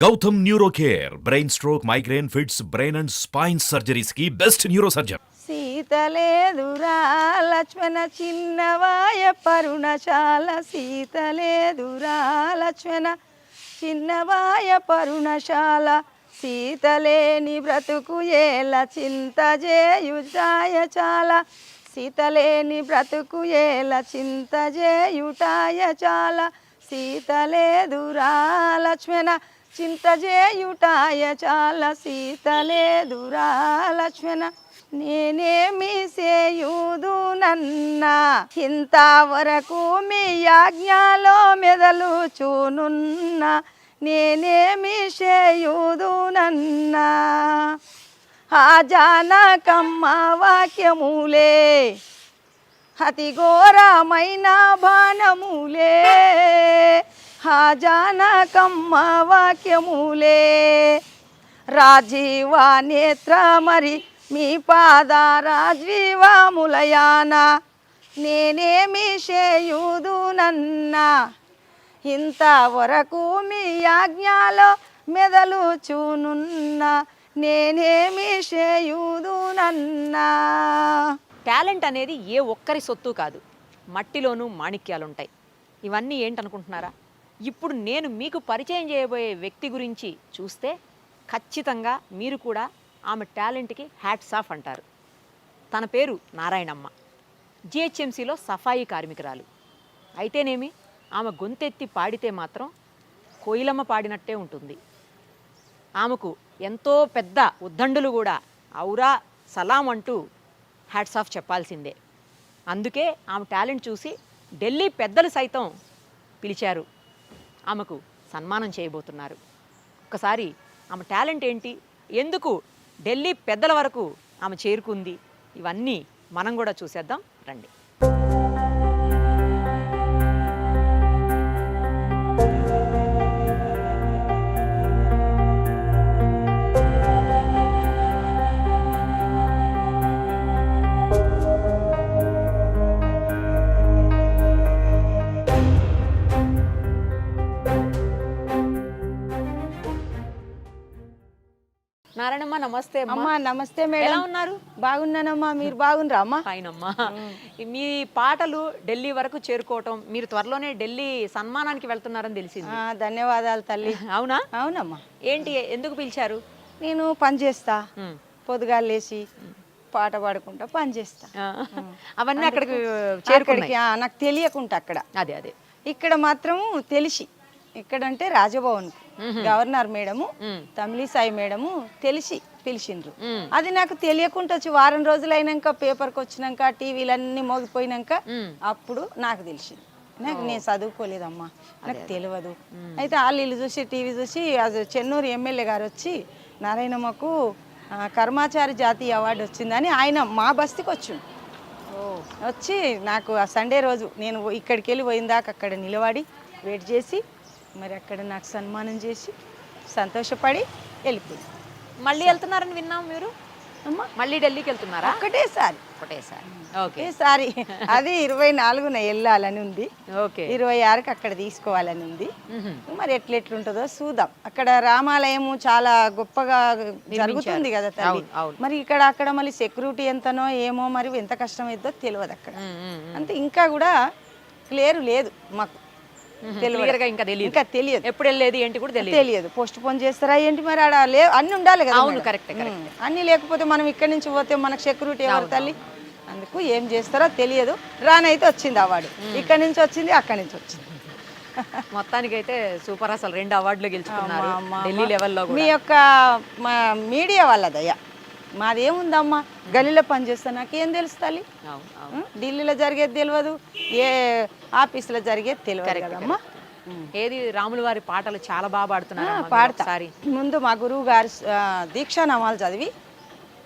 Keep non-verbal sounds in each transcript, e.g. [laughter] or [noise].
Gautam neuro care brain stroke migraine fits brain and spine సర్జరీస్కి best neuro surgeon సీతలేదురా లక్ష్మణ చిన్నవాయ పరుణశాల. సీతలేదురా లక్ష్మణ చిన్నవాయ పరుణశాల. సీతలేని బ్రతుకు ఏల చింత చేయుటాయ చాలా సీతలేని బ్రతుకు ఏల చింత చేయుటాయ చాలా సీతలేదురా లక్ష్మణ చింత చేయుటాయ చాలా సీతలేదురా లక్ష్మణ నేనేమి చేయుదు నన్నా? ఇంతవరకు మీ యాజ్ఞలో మెదలు చూనున్నా నేనేమి చేయూదు నన్నా? ఆ జానకమ్మ వాక్యములే అతి ఘోరమైన బాణములే. హాజానకమ్మ వాక్యములే. రాజీవ నేత్ర మరి మీ పాద రాజీవములయాన నేనేమి చేయుదు నన్నా. ఇంతవరకు మీ ఆజ్ఞలో మెదలు చూనున్నా నేనేమి చేయుదునన్నా టాలెంట్ అనేది ఏ ఒక్కరి సొత్తు కాదు. మట్టిలోనూ మాణిక్యాలుంటాయి. ఇవన్నీ ఏంటనుకుంటున్నారా? ఇప్పుడు నేను మీకు పరిచయం చేయబోయే వ్యక్తి గురించి చూస్తే ఖచ్చితంగా మీరు కూడా ఆమె టాలెంట్కి హ్యాట్స్ ఆఫ్ అంటారు. తన పేరు నారాయణమ్మ. జిహెచ్ఎంసీలో సఫాయి కార్మికురాలు. అయితేనేమి? ఆమె గొంతెత్తి పాడితే మాత్రం కోయిలమ్మ పాడినట్టే ఉంటుంది. ఆమెకు ఎంతో పెద్ద ఉద్దండులు కూడా ఔరా సలాం అంటూ హ్యాట్స్ ఆఫ్ చెప్పాల్సిందే. అందుకే ఆమె టాలెంట్ చూసి ఢిల్లీ పెద్దలు సైతం పిలిచారు. ఆమెకు సన్మానం చేయబోతున్నారు. ఒకసారి ఆమె టాలెంట్ ఏంటి? ఎందుకు ఢిల్లీ పెద్దల వరకు ఆమె చేరుకుంది? ఇవన్నీ మనం కూడా చూసేద్దాం. రండి. నారాయణమ్మ నమస్తే అమ్మా. నమస్తే ఎలా మేడం ఉన్నారు? బాగున్నానమ్మా మీరు బాగున్నారా అమ్మా? ఫైన్ అమ్మా మీ పాటలు ఢిల్లీ వరకు చేరుకోవటం మీరు త్వరలోనే ఢిల్లీ సన్మానానికి వెళ్తున్నారని తెలిసింది. ధన్యవాదాలు తల్లి. అవునా? అవునమ్మా. ఏంటి ఎందుకు పిలిచారు? నేను పని చేస్తా. ఉమ్. పొద్దుగాల లేచి పాట పాడుకుంటా పని చేస్తా. అవన్నీ అక్కడికి ఆ, నాకు తెలియకుండా అక్కడ. అదే అదే. ఇక్కడ మాత్రం తెలిసి ఇక్కడంటే Raj Bhavan governor madam. Tamilisai madam తెలిసి పిలిచిండ్రు. అది నాకు తెలియకుండా వచ్చి వారం రోజులు అయినాక పేపర్కి వచ్చినాక టీవీలన్నీ మోగిపోయినాక. అప్పుడు నాకు తెలిసింది. నాకు నేను చదువుకోలేదమ్మా. నాకు తెలియదు. అయితే వాళ్ళు ఇల్లు చూసి టీవీ చూసి అది చెన్నూరు ఎమ్మెల్యే గారు వచ్చి నారాయణమ్మకు కర్మాచారి జాతీయ అవార్డు వచ్చిందని ఆయన మా బస్తీకి వచ్చిండు. వచ్చి నాకు ఆ సండే రోజు నేను ఇక్కడికి వెళ్ళి పోయిన దాకా అక్కడ నిలబడి వెయిట్ చేసి మరి అక్కడ నాకు సన్మానం చేసి సంతోషపడి వెళ్ళిపోయి. మళ్ళీ వెళ్తున్నారని విన్నాం మీరు? అమ్మా. మళ్ళీ ఢిల్లీకి వెళ్తున్నారా? ఒకటేసారి ఒకటేసారి ఓకే. ఒకటేసారి అది ఇరవై నాలుగున వెళ్ళాలని ఉంది. ఓకే. ఇరవై ఆరుకి అక్కడ తీసుకోవాలని ఉంది. మరి ఎట్లెట్లుంటుందో చూద్దాం. అక్కడ రామాలయము చాలా గొప్పగా జరుగుతుంది కదా తల్లి. మరి ఇక్కడ అక్కడ మళ్ళీ సెక్యూరిటీ ఎంతనో ఏమో మరి ఎంత కష్టమైద్దో తెలియదు అక్కడ. అంతే. ఇంకా కూడా క్లియర్ లేదు మాకు. తెలియదు. Clear గా ఇంకా తెలియదు. ఇంకా తెలియదు. ఎప్పుడు వెళ్ళేది ఏంటి కూడా తెలియదు. తెలియదు. పోస్ట్ పోన్ చేస్తారా ఏంటి మరి? ఆడ లే అన్ని ఉండాలి కదా అవును. ఉమ్. అన్ని లేకపోతే మనం ఇక్కడి నుంచి పోతే మనకు సెక్యూరిటీ ఎవరు తల్లి? అందుకు ఏం చేస్తారో తెలియదు. రానైతే వచ్చింది అవార్డు ఇక్కడి నుంచి వచ్చింది అక్కడి నుంచి వచ్చింది. [laughs] మొత్తానికైతే సూపర్ అసలు రెండు అవార్డులు గెలుచుకున్నారు ఢిల్లీ లెవెల్లో మీ యొక్క మా మీడియా వాళ్ళదయ్యా మాదేముందమ్మా? గల్లీలో పని చేస్తా. నాకేం తెలుసు తల్లి? ఢిల్లీలో జరిగేది తెలియదు ఏ ఆఫీసులో జరిగేది తెలియదు కదమ్మా? ఏది రాముల వారి పాటలు చాలా బాగా పాడుతున్నారు అమ్మా మీరు పాడతా. ఒకసారి. ముందు మా గురువు గారు ఆ, దీక్షా నామాలు చదివి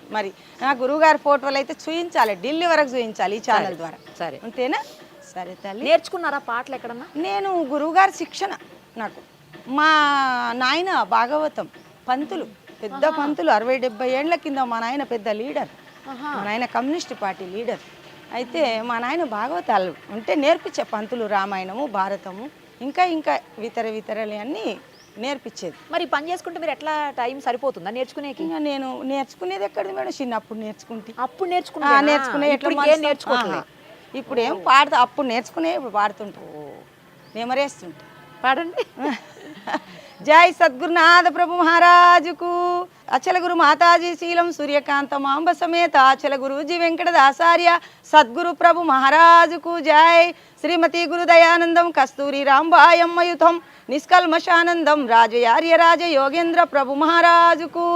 మరి నా గురువు గారి ఫోటోలు అయితే చూయించాలి. ఢిల్లీ వరకు చూయించాలి ఈ ఛానల్ ద్వారా. సరే. అంతేనా? సరే తల్లి. నేర్చుకున్నారా పాటలు ఎక్కడన్నా? నేను గురువుగారి శిక్షణ నాకు. మా నాయన భాగవతం పంతులు పెద్ద పంతులు అరవై డెబ్బై ఏండ్ల కింద మా నాయన పెద్ద లీడర్. మా నాయన కమ్యూనిస్ట్ పార్టీ లీడర్. అయితే మా నాయన భాగవతాలు ఉంటే నేర్పించే పంతులు రామాయణము భారతము ఇంకా ఇంకా ఇతర ఇతరలు అన్నీ నేర్పించేది. మరి పని చేసుకుంటే మీరు ఎట్లా టైం సరిపోతుందా నేర్చుకునేకి? నేను నేర్చుకునేది ఎక్కడిది మేడం? చిన్నప్పుడు నేర్చుకుంటే. అప్పుడు నేర్చుకున్నా? నేర్చుకునే ఎట్లా నేర్చుకోవట్లేదు. ఇప్పుడు ఏం పాడతా? అప్పుడు నేర్చుకునే ఇప్పుడు పాడుతుంటా నెమరేస్తుంటా పాడండి. [laughs] జై సద్గురునాథ ప్రభు మహారాజుకు. అచల గురు మాతాజీ శీలం సూర్యకాంత మాంబ సమేత. అచల గురుజీ వెంకటదాసార్య సద్గురు ప్రభు మహారాజుకు జై. శ్రీమతి గురు దయానందం కస్తూరి రాంబాయమ్మయుతం నిష్కల్మషానందం రాజయార్య రాజ యోగేంద్ర ప్రభు మహారాజుకు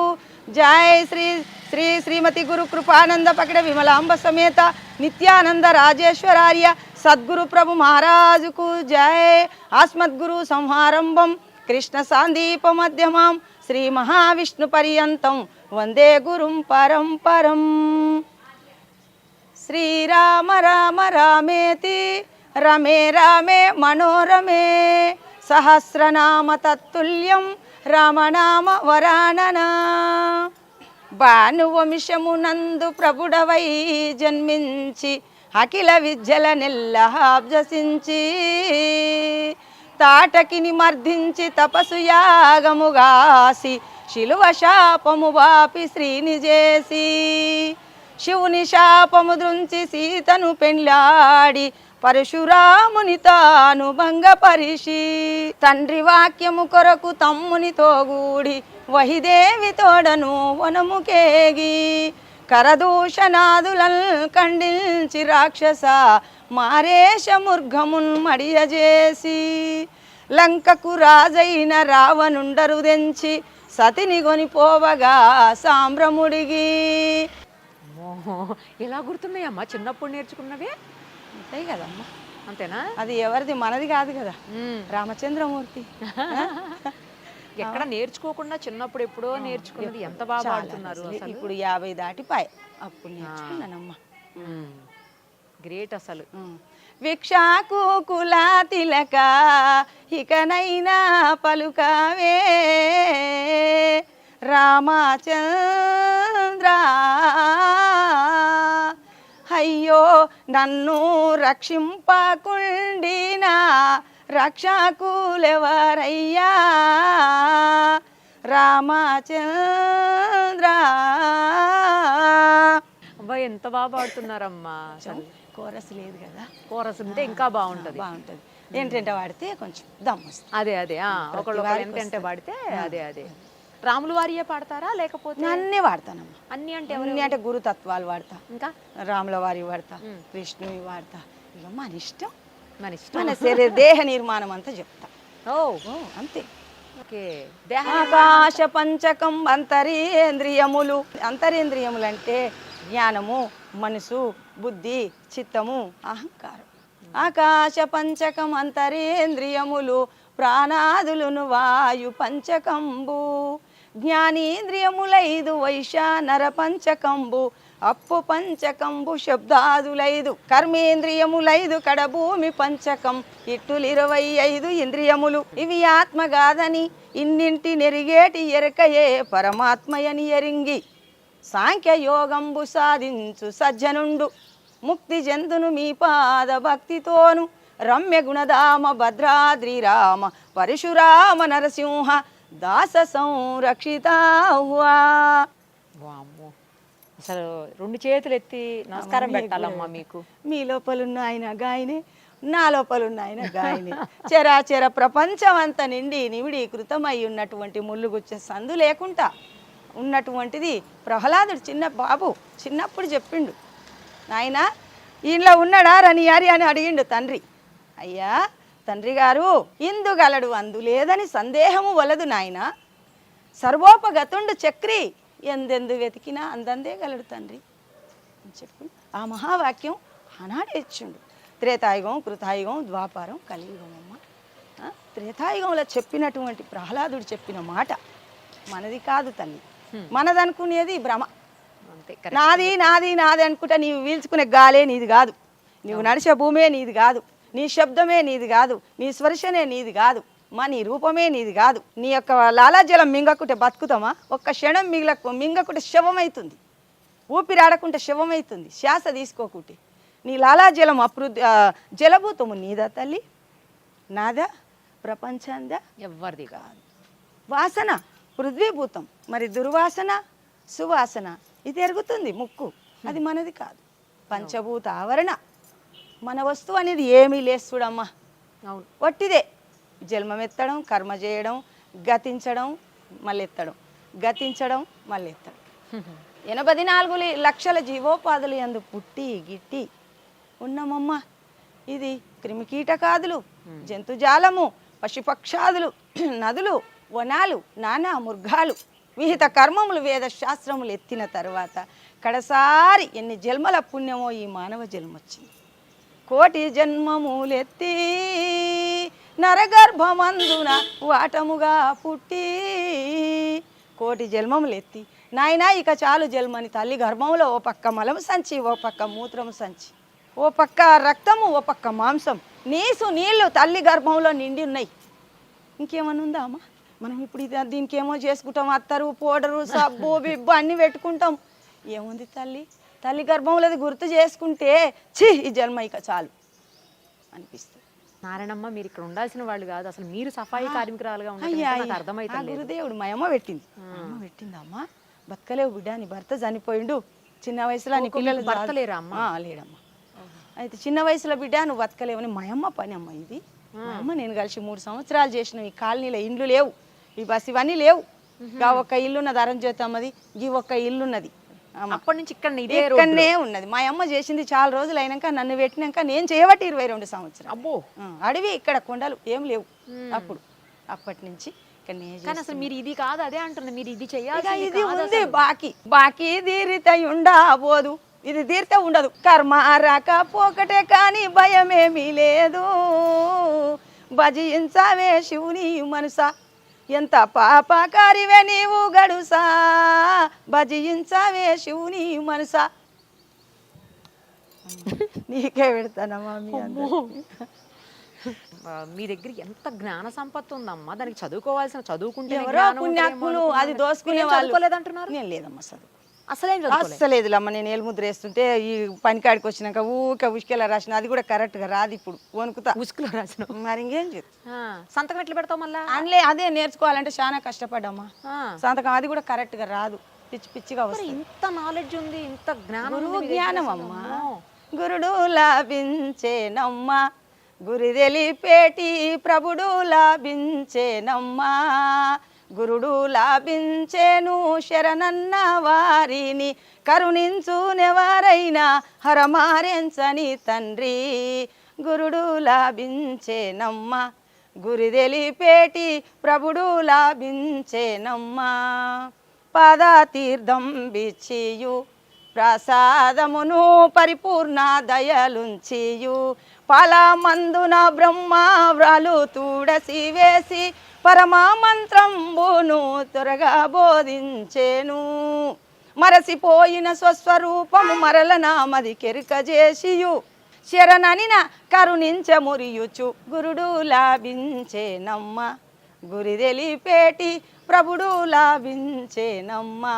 జై. శ్రీ శ్రీ శ్రీమతి గురు కృపానంద పకడ విమలాంబ సమేత నిత్యానంద రాజేశ్వరార్య సద్గురు ప్రభు మహారాజుకు జై. ఆస్మద్గురు సంహారంభం కృష్ణ సాందీప మధ్యమాం శ్రీ మహావిష్ణు పర్యంతం వందే గురుం పరంపరం. శ్రీరామ రామ రామేతి రమే రామే మనోరమే సహస్రనామ తత్తుల్యం రామనామ వరాణనా భానువంశమునందు ప్రభుడవై జన్మించి అఖిల విద్యల నెల్లహాబ్జసించి తాటకిని మర్దించి తపసు యాగముగాసి శిలువ శాపము వాపి శ్రీని చేసి శివుని శాపము దృంచి సీతను పెళ్ళాడి పరశురాముని తాను భంగపరిషి తండ్రి వాక్యము కొరకు తమ్మునితో గూడి వహిదేవి తోడను వనముకేగి కరదూషణాదులల్ ఖండించి రాక్షస మారేశముర్గమున్ మడియజేసి లంకకు రాజైన రావణుండరు దెంచి సతిని కొనిపోవగా సాంబ్రముడిగి ఎలా గుర్తున్నాయమ్మా? చిన్నప్పుడు నేర్చుకున్నవే? అంతే కదమ్మా. అంతేనా? అది ఎవరిది? మనది కాదు కదా. రామచంద్రమూర్తి. [laughs] ఎక్కడ నేర్చుకోకుండా చిన్నప్పుడు ఎప్పుడో నేర్చుకున్నది ఎంత బాగా పాడుతున్నారు ఇప్పుడు యాభై దాటిపాయి. అప్పుడు నేర్చుకున్నానమ్మా. గ్రేట్ అసలు. ఉమ్. విక్షాకు కులా తిలక ఇకనైనా పలుకవే. రామచంద్ర. అయ్యో నన్ను రక్షింపకుండినా రక్షకులెవరయ్యా? రామచంద్ర. ఎంత బాగా పాడుతున్నారమ్మా కోరస్ లేదు కదా. కోరస్ ఉంటే ఇంకా బాగుంటది. బాగుంటుంది. ఏంటంటే వాడితే కొంచెం దమ్ వస్తుంది. అదే అదే ఒకళ్ళు అంటే పాడితే అదే అదే. రాములు వారియే పాడతారా లేకపోతే అన్నీ వాడతానమ్మా. అన్ని అంటే అన్ని అంటే గురుతత్వాలు వాడతా. ఇంకా? రాముల వారి వాడతా కృష్ణుని వాడతా. ఇక మన ఇష్టం. మన ఇష్టం. మన శరీర దేహ నిర్మాణం అంతా చెప్తా. ఓ. ఓ అంతే. ఆకాశ పంచకం అంతరేంద్రియములు. అంతరేంద్రియములు అంటే జ్ఞానము మనసు బుద్ధి చిత్తము అహంకారం. ఆకాశ పంచకం అంతరేంద్రియములు ప్రాణాదులును వాయు పంచకంబు. జ్ఞానేంద్రియములైదు వైశానర పంచకంబు అప్పు పంచకంబు శబ్దాదులైదు కర్మేంద్రియములైదు కడభూమి పంచకం ఇట్టులు ఇరవై ఐదు ఇంద్రియములు. ఇవి ఆత్మగాదని ఇన్నింటి నెరిగేటి ఎరకయే పరమాత్మయని ఎరింగి. సాంఖ్యయోగంబు సాధించు సజ్జనుండు. ముక్తి జంతును మీ పాద భక్తితోను. రమ్య గుణధామ భద్రాద్రి రామ పరశురామ నరసింహ దాస సంరక్షితాహ్వా. వామ్మో. అసలు రెండు చేతులు ఎత్తి నమస్కారం పెట్టాలమ్మా మీకు. మీ లోపలున్న ఆయన గాయనే నా లోపలున్న ఆయన గాయనే. చరాచర ప్రపంచం అంతా నిండి నివిడీకృతమై ఉన్నటువంటి ముళ్ళుగుచ్చే సందు లేకుండా ఉన్నటువంటిది ప్రహ్లాదుడు చిన్న బాబు చిన్నప్పుడు చెప్పిండు. నాయన ఈయనలో ఉన్నాడా రనియారి అని అడిగిండు తండ్రి. అయ్యా తండ్రి గారు ఇందుగలడు అందు లేదని సందేహము వలదు నాయన. సర్వోపగతుండు చక్రి ఎందెందు వెతికినా అందందే గలడు తండ్రి అని చెప్పి ఆ మహావాక్యం ఆనాడే ఇచ్చిండు. త్రేతాయుగం కృతాయుగం ద్వాపారం కలియుగం అమ్మ త్రేతాయుగంలో చెప్పినటువంటి ప్రహ్లాదుడు చెప్పిన మాట మనది కాదు తల్లి. మనదనుకునేది భ్రమ. అంతే correct. నాది నాది నాది అనుకుంటా నీవు వీల్చుకునే గాలే నీది కాదు. నీవు నడిచే భూమే నీది కాదు. నీ శబ్దమే నీది కాదు. నీ స్పర్శనే నీది కాదు. మా నీ రూపమే నీది కాదు. నీ యొక్క లాలాజలం మింగకుంటే బతుకుతామా? ఒక్క క్షణం మిగలకు మింగకుంటే శవమవుతుంది ఊపిరాడకుంటే శవమవుతుంది శ్వాస తీసుకోకుంటే. నీ లాలాజలం అప్రు ఆ, జలభూతము నీదా తల్లి? నాదా? ప్రపంచందా? ఎవ్వరిది కాదు. వాసన. పృథ్వీభూతం. మరి దుర్వాసన సువాసన ఇది ఎరుగుతుంది ముక్కు. అది మనది కాదు. పంచభూత ఆవరణ. మన వస్తువు అనేది ఏమీ లేదు చూడమ్మా. అవును. ఒట్టిదే జన్మమెత్తడం కర్మ చేయడం గతించడం మళ్ళెత్తడం. గతించడం మళ్ళెత్తడం. ఎనభై నాలుగు లక్షల జీవోపాధులు ఎందు పుట్టి గిట్టి ఉన్నామమ్మ. ఇది క్రిమికీటకాదులు జంతుజాలము పశుపక్షాదులు నదులు వనాలు నానా మృగాలు విహిత కర్మములు వేద శాస్త్రములు ఎత్తిన తర్వాత కడసారి ఎన్ని జన్మల పుణ్యమో ఈ మానవ జన్మొచ్చింది. కోటి జన్మములెత్తి నరగర్భమందున వాటముగా పుట్టి కోటి జన్మములెత్తి నాయనా ఇక చాలు జన్మని తల్లి గర్భంలో ఓ పక్క మలము సంచి ఓ పక్క మూత్రము సంచి ఓ పక్క రక్తము ఓ పక్క మాంసం నీసు నీళ్ళు తల్లి గర్భంలో నిండి ఉన్నాయి. ఇంకేమన్నా ఉందా అమ్మా మనం ఇప్పుడు ఇది దీనికి ఏమో చేసుకుంటాం. అత్తరు పౌడరు సబ్బు బిబ్బు అన్నీ పెట్టుకుంటాం. ఏముంది తల్లి? తల్లి గర్భంలోది గుర్తు చేసుకుంటే ఛీ ఈ జన్మ ఇక చాలు అనిపిస్తుంది. నారాయణమ్మ మీరు ఇక్కడ ఉండాల్సిన వాళ్ళు కాదు. అసలు మీరు సఫాయి కార్మికురాలుగా అర్థమైతే గురుదేవుడు మా అమ్మ పెట్టింది. అమ్మ పెట్టింది అమ్మ. బతకలేవు బిడ్డ నీ భర్త చనిపోయిండు. చిన్న వయసులో నీ పిల్లలు భర్త లేరా అమ్మ? లేడమ్మా. అయితే చిన్న వయసులో బిడ్డ నువ్వు బతకలేవని మా అమ్మ పని అమ్మ ఇది. మా అమ్మ నేను కలిసి మూడు సంవత్సరాలు చేసిన ఈ కాలనీలో ఇండ్లు లేవు. ఈ బస్ ఇవన్నీ లేవు. గా ఒక్క ఇల్లు ఉన్నది అరంజ్యోతి అమ్మది ఈ ఒక్క ఇల్లు ఉన్నది అమ్మ. అప్పటి నుంచి ఇక్కడ ఇక్కడనే ఉన్నది. మా అమ్మ చేసింది చాలా రోజులు అయినాక నన్ను పెట్టినాక నేను చేయబట్టి ఇరవై రెండు సంవత్సరాలు. అబ్బో. అడవి ఇక్కడ కొండలు ఏం లేవు అప్పుడు. అప్పటి నుంచి కానీ అసలు మీరు ఇది కాదు అదే అంటున్నా మీరు ఇది ఇక చెయ్యాలి ఇది ఉంది బాకీ. బాకీ తీరిత ఉండబోదు. ఇది తీరితే ఉండదు. కర్మ రాకపోకటే కానీ భయమేమీ లేదు. భజించవే శివుని మనసా. ఎంత పాపకారివే నీవు గడుసా? భజించవే శివుని మనసా? నీకే పెడతానమ్మా మీ దగ్గర ఎంత జ్ఞాన సంపత్తి ఉందమ్మా? దానికి చదువుకోవాల్సిన చదువుకుంటే ఎవరో పుణ్యాత్ములు అది దోసుకునే వాళ్ళు. లేదమ్మా చదువు. అసలేం చదువుకోలేదు. అస్సలేదులమ్మ నేను ఏలుముద్ర వేస్తుంటే ఈ పనికాడికి వచ్చినాక ఊక ఉష్కెలా రాసిన అది కూడా కరెక్ట్గా రాదు ఇప్పుడు వణుకుతా. ఉసుకులో రాసిన మరి ఇంకేం చేద్దాం? ఆ, సంతకం ఎట్లా పెడతావు మళ్ళా? అందులో అదే నేర్చుకోవాలంటే చాలా కష్టపడ్డమ్మా. సంతకం అది కూడా కరెక్ట్గా రాదు పిచ్చి పిచ్చిగా వస్తుంది. ఇంత నాలెడ్జ్ ఉంది ఇంత జ్ఞానం జ్ఞానం. అమ్మా అమ్మో. గురుడు లాభించేనమ్మా గురి తెలిపేటి ప్రభుడు లాభించేనమ్మా. గురుడు లాభించేను శరణన్న వారిని కరుణించునెవరైనా హరమారెంచని తండ్రి. గురుడు లాభించేనమ్మ గురి తెలిపేటి ప్రభుడు లాభించేనమ్మా. పాదాతీర్థం బిచ్చియు ప్రసాదమును పరిపూర్ణ దయలుంచియు. ఫలమందున బ్రహ్మ వ్రాలు తూడసి వేసి పరమా మంత్రంబును త్వరగా బోధించేను. మరసిపోయిన స్వస్వరూపము మరల నామది కెరుక చేసియు శరణనిన కరుణించ మురియుచు గురుడు లాభించేనమ్మ. గురి తెలిపేటి ప్రభుడు లాభించేనమ్మా.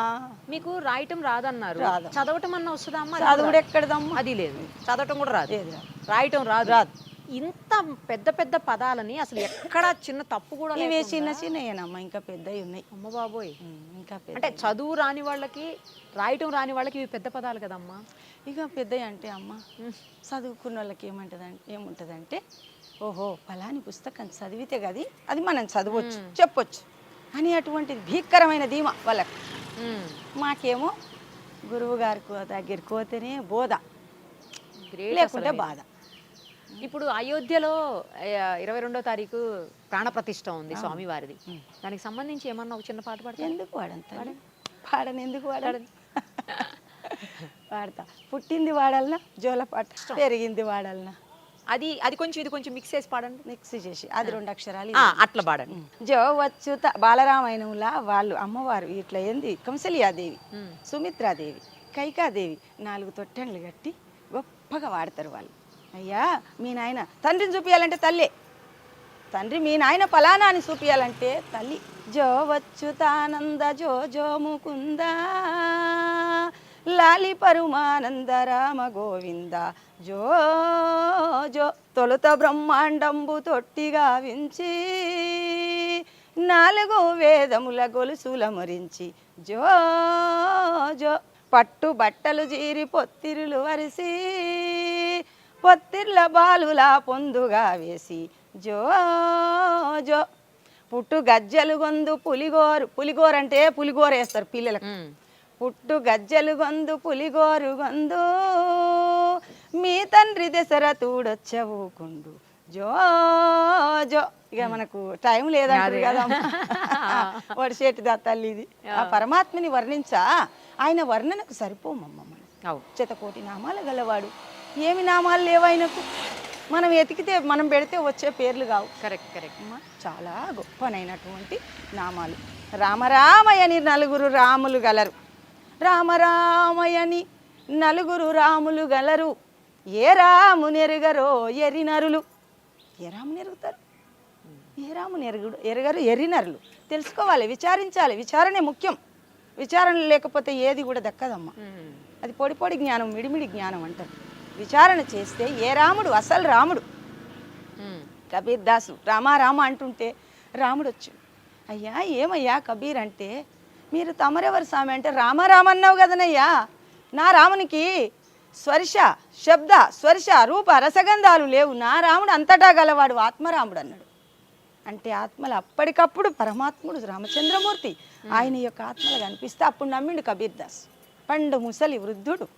మీకు రాయటం రాదన్నారు. రాదు. చదవటం అన్న వస్తుందా అమ్మా? చదువుడు ఎక్కడదమ్మా? అది లేదు. చదవటం కూడా రాదు. రాయటం రాదు. రాదు. ఇంత పెద్ద పెద్ద పదాలని అసలు ఎక్కడ చిన్న తప్పు కూడా ఇవి చిన్న చిన్నయేనమ్మా ఇంకా పెద్దవి ఉన్నాయి. అమ్మ బాబోయ్. ఇంకా అంటే చదువు రాని వాళ్ళకి రాయటం రాని వాళ్ళకి ఇవి పెద్ద పదాలు కదమ్మా. ఇక పెద్దవి అంటే అమ్మ చదువుకున్న వాళ్ళకి ఏమంటదంటే ఏముంటుందంటే ఓహో ఫలాని పుస్తకం చదివితే గది అది మనం చదవచ్చు చెప్పొచ్చు. అని అటువంటిది భీకరమైన ధీమా వాళ్ళకి. మాకేమో గురువు గారికి దగ్గరికి పోతేనే బోధ. లేకుంటే. బాధ. ఇప్పుడు అయోధ్యలో ఇరవై రెండో తారీఖు ప్రాణప్రతిష్ఠ ఉంది స్వామివారిది. దానికి సంబంధించి ఏమన్నా ఒక చిన్న పాట పాడతారు? ఎందుకు వాడంత పాడని ఎందుకు వాడాలి వాడతా [laughs] పుట్టింది వాడాలనా? జోలపాట పెరిగింది వాడాలనా? అది అది కొంచెం ఇది కొంచెం మిక్స్ చేసి పాడండి. మిక్స్ చేసి అది రెండు అక్షరాలు. అట్లా పాడండి. జో వచ్చుత. బాలరామాయణంలా వాళ్ళు అమ్మవారు ఇట్లా ఏంది? కంసలియాదేవి. సుమిత్రాదేవి కైకాదేవి నాలుగు తొట్టెండ్లు కట్టి గొప్పగా వాడతారు వాళ్ళు. అయ్యా మీ నాయన. తండ్రిని చూపించాలంటే తల్లి. తండ్రి మీ నాయన ఫలానా అని చూపించాలంటే తల్లి. జో వచ్చుతానంద జో జో ముకుంద. లాలి పరుమానంద రామ గోవింద. జో జో తొలుత బ్రహ్మాండంబు తొట్టిగా వించి నాలుగు వేదముల గొలుసుల మురించి జో జో పట్టు బట్టలు జీరి పొత్తిరులు వరిసి పొత్తిర్ల బాలులా పొందుగా వేసి జో జో. పుట్టు గజ్జలు గొందు పులిగోరు పులిగోరు అంటే పులిగోర వేస్తారు పిల్లలకు. పుట్టు గజ్జలు గొందు పులిగోరు గొందు మీ తండ్రి దశరథుడొచ్చవుకుండు జో జో. ఇక మనకు టైం లేదంటారు కదా [laughs] వడిసేటి దా తల్లి ఇది. ఆ పరమాత్మని వర్ణించా ఆయన వర్ణనకు సరిపోమమ్మ మనం నామాలు గలవాడు. ఏమి నామాలు లేవైనకు మనం ఎతికితే మనం పెడితే వచ్చే పేర్లు కావు. కరెక్ట్ కరెక్ట్ అమ్మ, చాలా గొప్పనైనటువంటి నామాలు. రామరామయని నలుగురు రాములు గలరు. రామరామయని నలుగురు రాములు గలరు. ఏ రాముని ఎరుగరో ఎరినరులు ఏ రాముని ఎరుగుతారు? ఏ రాముని ఎరుగుడు ఎరగరు? ఎరినరులు తెలుసుకోవాలి విచారించాలి. విచారణే ముఖ్యం. విచారణ లేకపోతే ఏది కూడా దక్కదమ్మా. అది పొడి పొడి జ్ఞానం మిడిమిడి జ్ఞానం అంటారు. విచారణ చేస్తే ఏ రాముడు? అసలు రాముడు. ఉమ్. కబీర్ దాసు రామా రామ అంటుంటే రాముడు వచ్చు అయ్యా ఏమయ్యా కబీర్ అంటే? మీరు తమరెవరు స్వామి అంటే? రామ రామ అన్నావు కదనయ్యా. నా రామునికి స్వర్శ శబ్ద స్వర్శ రూప రసగంధాలు లేవు. నా రాముడు అంతటా గలవాడు ఆత్మరాముడు అన్నాడు. అంటే ఆత్మలు అప్పటికప్పుడు పరమాత్ముడు రామచంద్రమూర్తి. ఆయన యొక్క ఆత్మలు కనిపిస్తే అప్పుడు నమ్మిండు కబీర్ దాస్. పండు ముసలి వృద్ధుడు.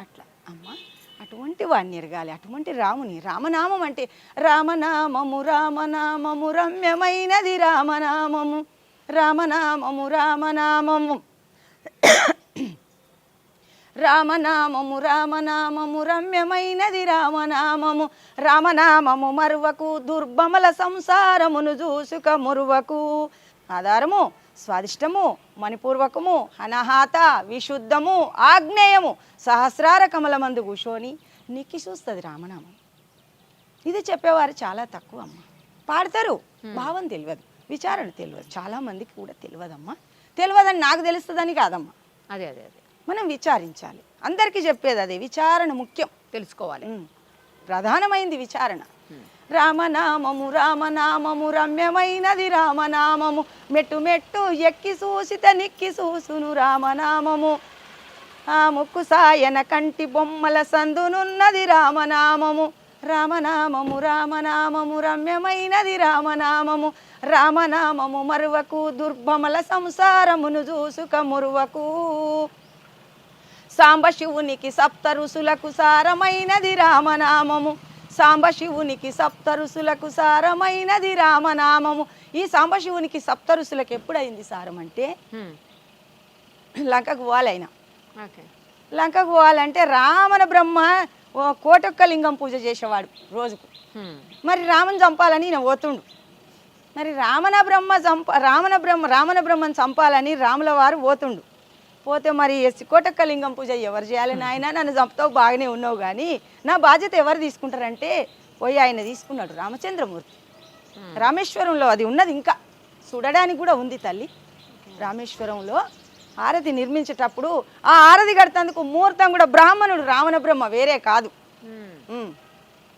అట్లా. అమ్మ అటువంటి వాడిని ఎరగాలి. అటువంటి రాముని రామనామం అంటే రామనామము రామనామము రమ్యమైనది రామనామము రామనామము రామనామము. రామనామము రామనామము రమ్యమైనది రామనామము రామనామము మరువకు దుర్బమల సంసారమును చూసుక మురువకు. ఆధారము స్వాదిష్టము మణిపూర్వకము అనాహాత విశుద్ధము ఆగ్నేయము సహస్రార కమలమందు కూర్చొని నిక్కి చూస్తుంది రామనామం. ఇది చెప్పేవారు చాలా తక్కువ అమ్మ పాడతారు భావం తెలియదు. విచారణ తెలియదు. చాలా మందికి కూడా తెలియదమ్మా. తెలియదని నాకు తెలుస్తుందని కాదమ్మా. అదే అదే అదే. మనం విచారించాలి. అందరికీ చెప్పేది అదే. విచారణ ముఖ్యం. తెలుసుకోవాలి. ప్రధానమైంది విచారణ. రామనామము రామనామము రమ్యమైనది రామనామము. మెట్టు మెట్టు ఎక్కి చూసిత నిక్కి చూసును రామనామము. ఆ ముక్కు సాయన కంటి బొమ్మల సందునున్నది రామనామము. రామనామము రామనామము రమ్యమైనది రామనామము. రామనామము మరువకు దుర్భమల సంసారమును చూసుక మురువకు. సాంబశివునికి సప్త ఋషులకు సారమైనది రామనామము. సాంబశివునికి సప్త ఋషులకు సారమైనది రామనామము. ఈ సాంబశివునికి సప్త ఋషులకు ఎప్పుడైంది సారం అంటే. లంకకు పోవాలైనా. లంకకు పోవాలంటే రామన బ్రహ్మ కోటొక్క లింగం పూజ చేసేవాడు రోజుకు. మరి రామని చంపాలని ఈయన పోతుండు. మరి రామన బ్రహ్మ చంప రామన బ్రహ్మ రామన బ్రహ్మను చంపాలని రాముల వారు పోతుండు. పోతే మరి కోటక్క లింగం పూజ ఎవరు చేయాలి నాయన? నన్ను చంపుతావు బాగానే ఉన్నావు కానీ నా బాధ్యత ఎవరు తీసుకుంటారంటే పోయి ఆయన తీసుకున్నాడు రామచంద్రమూర్తి. రామేశ్వరంలో అది ఉన్నది ఇంకా. చూడడానికి కూడా ఉంది తల్లి. రామేశ్వరంలో ఆరతి నిర్మించేటప్పుడు ఆ ఆరతి కడతందుకు ముహూర్తం కూడా బ్రాహ్మణుడు రావణ బ్రహ్మ వేరే కాదు. ఉమ్. ఉమ్.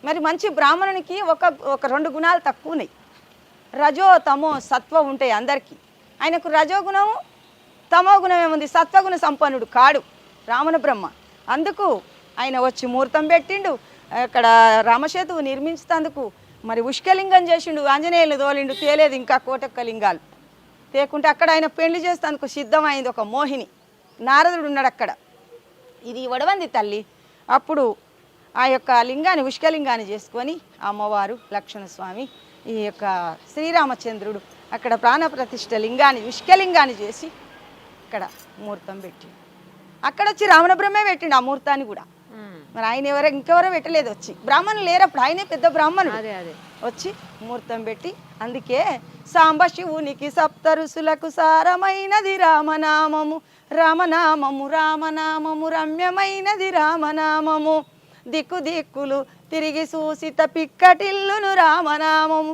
మరి మంచి బ్రాహ్మణునికి ఒక ఒక రెండు గుణాలు తక్కువ ఉన్నాయి. రజో తమో సత్వ ఉంటాయి అందరికీ. ఆయనకు రజో గుణము తమో గుణం ఏముంది? సత్వగుణ సంపన్నుడు కాడు. రావణ బ్రహ్మ. అందుకు ఆయన వచ్చి ముహూర్తం పెట్టిండు. అక్కడ రామసేతువు నిర్మించినందుకు మరి ఉష్కలింగం చేసిండు ఆంజనేయులు తోలిండు తేలేదు ఇంకా కోటక్క లింగాలు. తేకుంటే అక్కడ ఆయన పెళ్ళి చేస్తానుకు సిద్ధమైంది ఒక మోహిని. నారదుడు ఉన్నాడు అక్కడ. ఇది వడవంది తల్లి. అప్పుడు ఆ యొక్క లింగాన్ని ఉష్కలింగాన్ని చేసుకొని అమ్మవారు లక్ష్మణస్వామి ఈ యొక్క శ్రీరామచంద్రుడు అక్కడ ప్రాణప్రతిష్ఠ లింగాన్ని ఉష్కలింగాన్ని చేసి అక్కడ ముహూర్తం పెట్టిండు అక్కడ వచ్చి రావణ బ్రహ్మే పెట్టిండు ఆ ముహూర్తాన్ని కూడా. మరి ఆయన ఎవరో ఇంకెవరో పెట్టలేదు వచ్చి. బ్రాహ్మణులు లేరప్పుడు ఆయనే పెద్ద బ్రాహ్మణుడు. అదే అదే. వచ్చి ముహూర్తం పెట్టి అందుకే సాంబశివునికి సప్త ఋషులకు సారమైనది రామనామము రామనామము రామనామము రమ్యమైనది రామనామము. దిక్కు దిక్కులు తిరిగి సూసిత పిక్కటిల్లును రామనామము.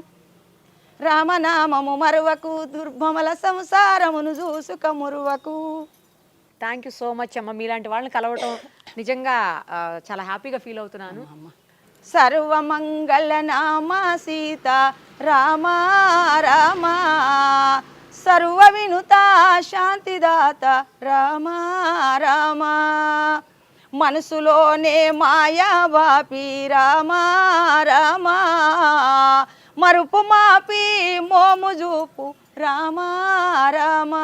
రామనామము మరువకు దుర్భమల సంసారమును చూసుక మురువకు థ్యాంక్ యూ సో మచ్ అమ్మ. మీలాంటి వాళ్ళని కలవటం నిజంగా చాలా హ్యాపీగా ఫీల్ అవుతున్నాను. సర్వమంగళ నామ సీత రామా రామా. సర్వ వినుత శాంతిదాత రామా రామా. మనసులోనే మాయా బాపి రామా రామా. మరుపు మాపి మోము చూపు. రామా రామా.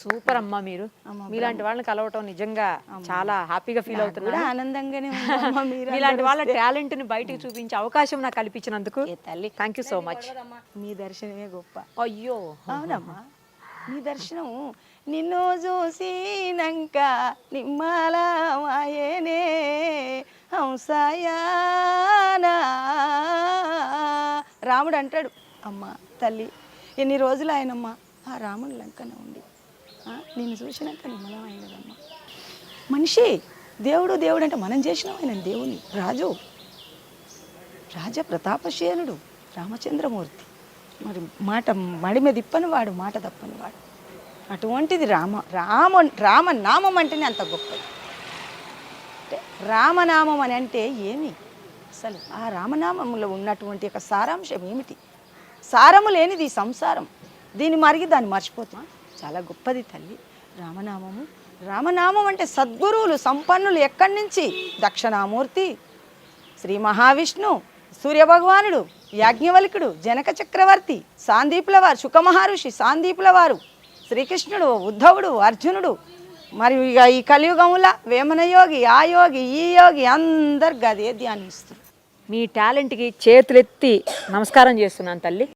సూపర్ అమ్మా మీరు. మీలాంటి వాళ్ళని కలవటం నిజంగా చాలా హ్యాపీగా ఫీల్ అవుతున్నా ఆనందంగానే [laughs] మీలాంటి వాళ్ళ టాలెంట్ని బయటకు చూపించే అవకాశం నాకు కల్పించినందుకు తల్లి. Thank you so much. మీ దర్శనమే గొప్ప. అయ్యో. అవునమ్మా. [laughs] నీ దర్శనం నిన్ను చూసినాక నిమ్మల మాయనే హంసయానా. రాముడు అంటాడు అమ్మ తల్లి ఎన్ని రోజులు ఆయనమ్మా? ఆ రాముడు లంకన ఉండి. నేను చూసినాక నిమ్మలం అయినదమ్మ. మనిషి దేవుడు దేవుడు అంటే మనం చేసినాం ఆయన దేవుని రాజు. రాజ ప్రతాపశీలుడు రామచంద్రమూర్తి. మరి మాట మడిమ తిప్పని వాడు మాట తప్పని వాడు. అటువంటిది రామ రామ రామ నామం అంటేనే అంత గొప్పది. అంటే రామనామం అని అంటే ఏమి? అసలు ఆ రామనామంలో ఉన్నటువంటి ఒక సారాంశం ఏమిటి? సారము లేనిది సంసారం. దీన్ని మరిగి దాన్ని మర్చిపోతాం. చాలా గొప్పది తల్లి. రామనామము. రామనామం అంటే సద్గురువులు సంపన్నులు ఎక్కడి నుంచి? దక్షిణామూర్తి శ్రీ మహావిష్ణు సూర్యభగవానుడు యాజ్ఞవల్కుడు జనక చక్రవర్తి సాందీపుల వారు శుకమహర్షి సాందీపుల వారు శ్రీకృష్ణుడు ఉద్ధవుడు అర్జునుడు మరియు ఇక ఈ కలియుగంలో వేమన యోగి ఆ యోగి ఈ యోగి అందరు గదే ధ్యానిస్తారు మీ టాలెంట్కి చేతులెత్తి నమస్కారం చేస్తున్నాను తల్లి.